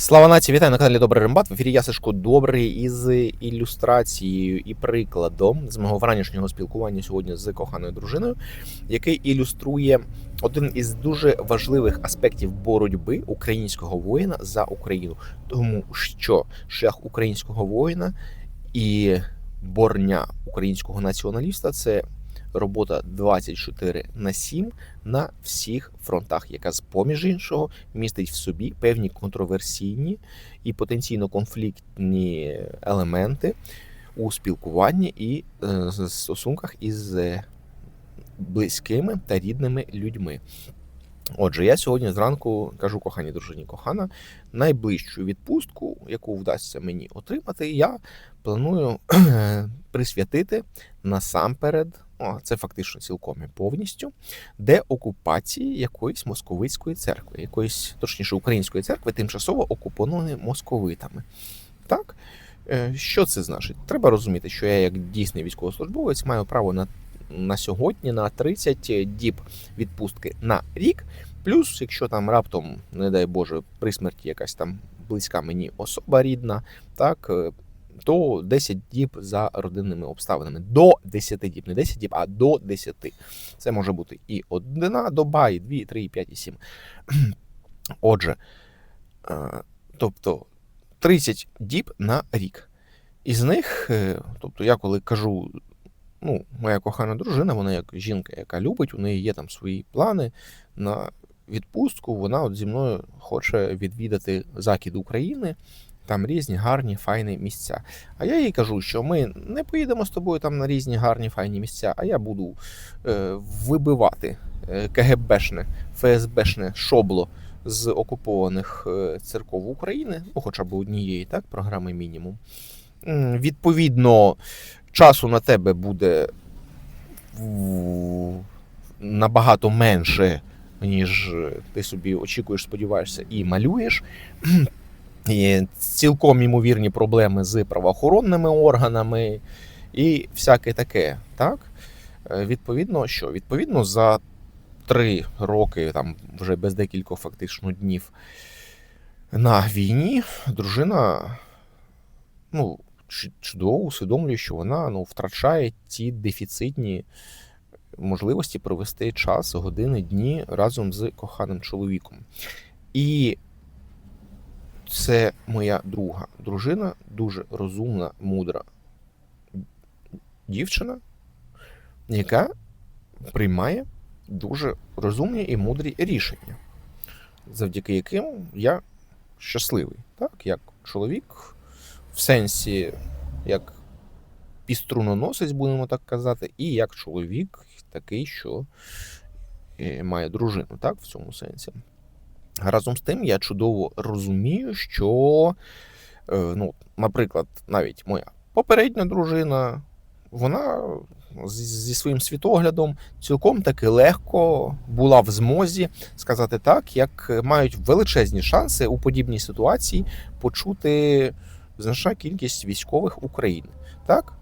Слава нації, вітаю на каналі Добрий Рембат. В ефірі я Сашко Добрий із ілюстрацією і прикладом з мого вранішнього спілкування сьогодні з коханою дружиною, який ілюструє один із дуже важливих аспектів боротьби українського воїна за Україну, тому що шлях українського воїна і борня українського націоналіста це робота 24 на 7 на всіх фронтах, яка з поміж іншого містить в собі певні контроверсійні і потенційно конфліктні елементи у спілкуванні і е, стосунках із близькими та рідними людьми. Отже, я сьогодні зранку кажу коханій дружині кохана, найближчу відпустку, яку вдасться мені отримати, я планую присвятити насамперед, це фактично цілком і повністю, деокупації якоїсь московицької церкви, якоїсь, точніше, української церкви, тимчасово окупованої московитами. Так? Е, Що це значить? Треба розуміти, що я, як дійсний військовослужбовець, маю право на, на сьогодні на 30 діб відпустки на рік. Плюс, якщо там раптом, не дай Боже, при смерті якась там близька мені особа рідна, так. То 10 діб за родинними обставинами. До 10 діб, не 10 діб, а до 10. Це може бути і одна доба, і 2, і 3, і 5, і 7. Отже, е, тобто 30 діб на рік. Із них, е, тобто, я коли кажу, ну, моя кохана дружина, вона як жінка, яка любить, у неї є там свої плани на відпустку. Вона от зі мною хоче відвідати захід України. Там різні гарні файні місця. А я їй кажу, що ми не поїдемо з тобою там на різні гарні файні місця, а я буду е, вибивати е, КГБшне, ФСБшне шобло з окупованих е, церков України, ну хоча б однієї, так, програми мінімум. Відповідно, часу на тебе буде набагато менше, ніж ти собі очікуєш, сподіваєшся, і малюєш. Є цілком імовірні проблеми з правоохоронними органами і всяке таке. Так? Е, Відповідно, що? Відповідно, за три роки, там вже без декількох фактично днів на війні, дружина ну, чудово усвідомлює, що вона ну, втрачає ті дефіцитні можливості провести час, години, дні разом з коханим чоловіком. І це моя друга дружина, дуже розумна, мудра дівчина, яка приймає дуже розумні і мудрі рішення, завдяки яким я щасливий, так, як чоловік, в сенсі, як піструноносець, будемо так казати, і як чоловік такий, що е, має дружину, так, в цьому сенсі. Разом з тим, я чудово розумію, що, е, ну, наприклад, навіть моя попередня дружина, вона зі своїм світоглядом цілком таки легко була в змозі сказати так, як мають величезні шанси у подібній ситуації почути значна кількість військових України. Так?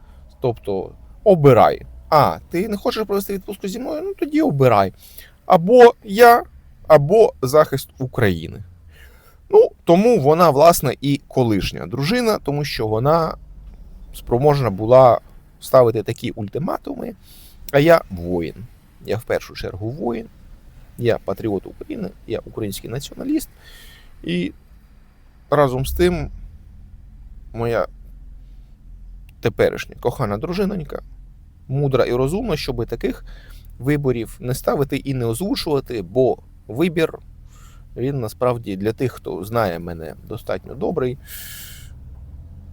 Тобто, обирай. А, ти не хочеш провести відпустку зі мною? Ну тоді обирай. Або я, або захист України. Ну, тому вона, власне, і колишня дружина, тому що вона спроможна була ставити такі ультиматуми. А я воїн. Я в першу чергу воїн, я патріот України, я український націоналіст. І разом з тим, моя теперішня кохана дружинонька, мудра і розумна, щоб таких виборів не ставити і не озвучувати, бо вибір він насправді для тих, хто знає мене достатньо добрий,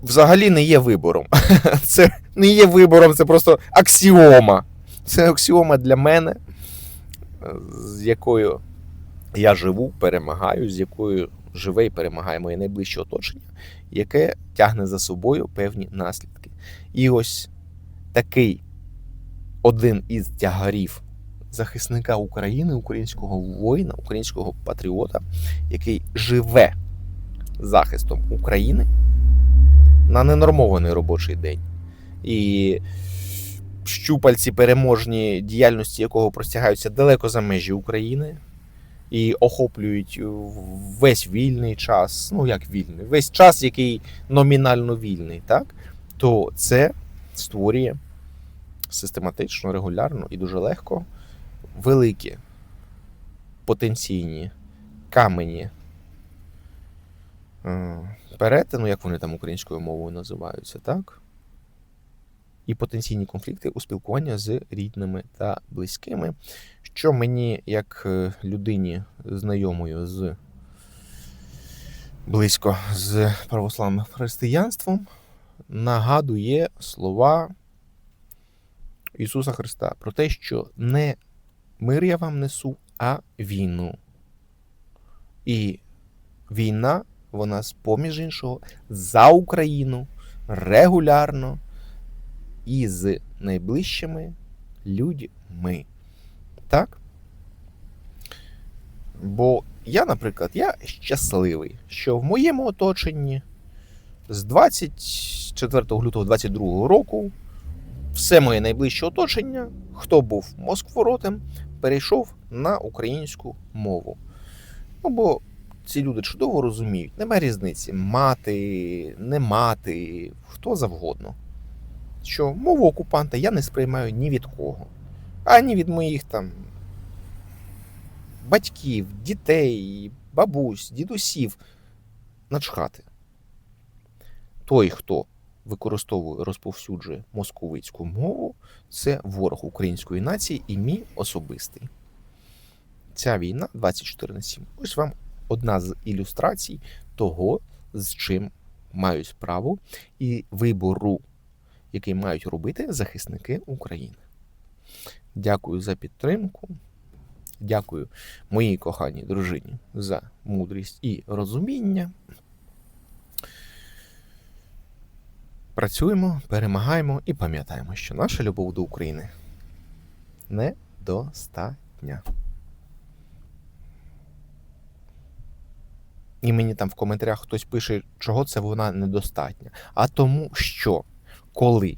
взагалі не є вибором. Це не є вибором, це просто аксіома. Це аксіома для мене, з якою я живу, перемагаю, з якою живе і перемагає моє найближче оточення, яке тягне за собою певні наслідки. І ось такий один із тягарів захисника України, українського воїна, українського патріота, який живе захистом України на ненормований робочий день. І щупальці переможні діяльності якого простягаються далеко за межі України. і охоплюють весь вільний час, ну як вільний, весь час, який номінально вільний, так, то це створює систематично, регулярно і дуже легко великі потенційні камені е, перетину, як вони там українською мовою називаються, так? І потенційні конфлікти у спілкуванні з рідними та близькими, що мені, як е, людині знайомою з близько з православним християнством, нагадує слова Ісуса Христа про те, що не мир я вам несу, а війну. І війна, вона з поміж іншого за Україну регулярно і з найближчими людьми. Так? Бо я, наприклад, я щасливий, що в моєму оточенні з 24 лютого 2022 року все моє найближче оточення, хто був москворотим, перейшов на українську мову. Ну, бо ці люди чудово розуміють, немає різниці мати, не мати, хто завгодно. Що мову окупанта я не сприймаю ні від кого, ані від моїх там батьків, дітей, бабусь, дідусів. Начхати. Той, хто використовує, розповсюджує московицьку мову, це ворог української нації і мій особистий. Ця війна 24 на 7. Ось вам одна з ілюстрацій того, з чим мають справу, і вибору, який мають робити захисники України. Дякую за підтримку. Дякую моїй коханій дружині за мудрість і розуміння. Працюємо, перемагаємо і пам'ятаємо, що наша любов до України недостатня. І мені там в коментарях хтось пише, чого це вона недостатня. А тому, що коли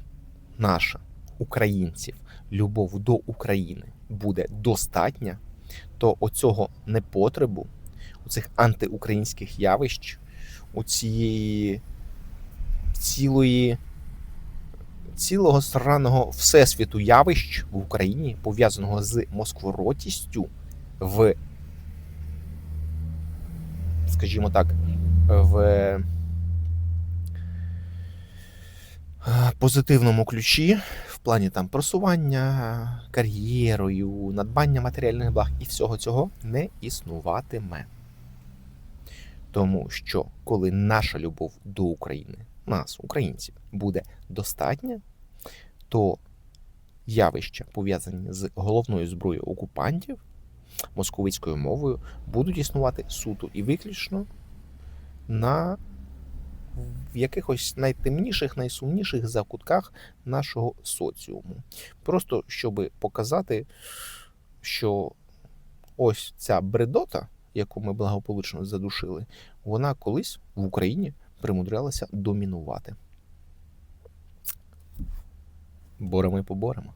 наша українців любов до України буде достатня, то оцього непотребу, оцих антиукраїнських явищ, у цієї цілої, цілого сраного всесвіту явищ в Україні, пов'язаного з москворотістю в, скажімо так, в е, позитивному ключі, в плані там просування кар'єрою, надбання матеріальних благ і всього цього не існуватиме. Тому що коли наша любов до України, нас, українців, буде достатня, то явища, пов'язані з головною зброєю окупантів московицькою мовою, будуть існувати суто і виключно на в якихось найтемніших, найсумніших закутках нашого соціуму. Просто щоб показати, що ось ця бредота, яку ми благополучно задушили, вона колись в Україні примудрялася домінувати. Боремо і поборемо.